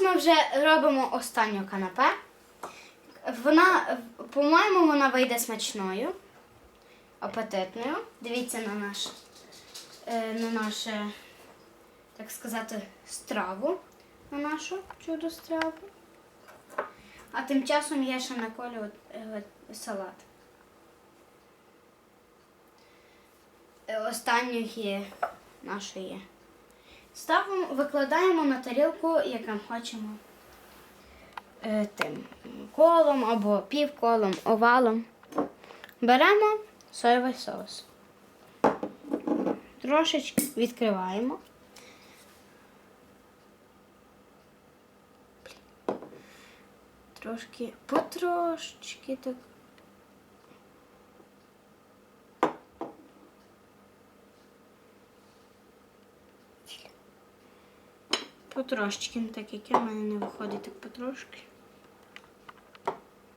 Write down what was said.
ось ми вже робимо останню канапе. Вона, по-моєму, вона вийде смачною, апетитною. Дивіться на наш, е, на наше, так сказати, страву, на нашу чудо страву. А тим часом я ще наколю е, салат. Е, Останньої нашої ставимо, викладаємо на тарілку, яким хочемо. Е, Тим колом або півколом, овалом. Беремо соєвий соус. Трошечки відкриваємо. Трошки, потрошечки так. Потрошечки, ну, так як я в мене не виходить так потрошки.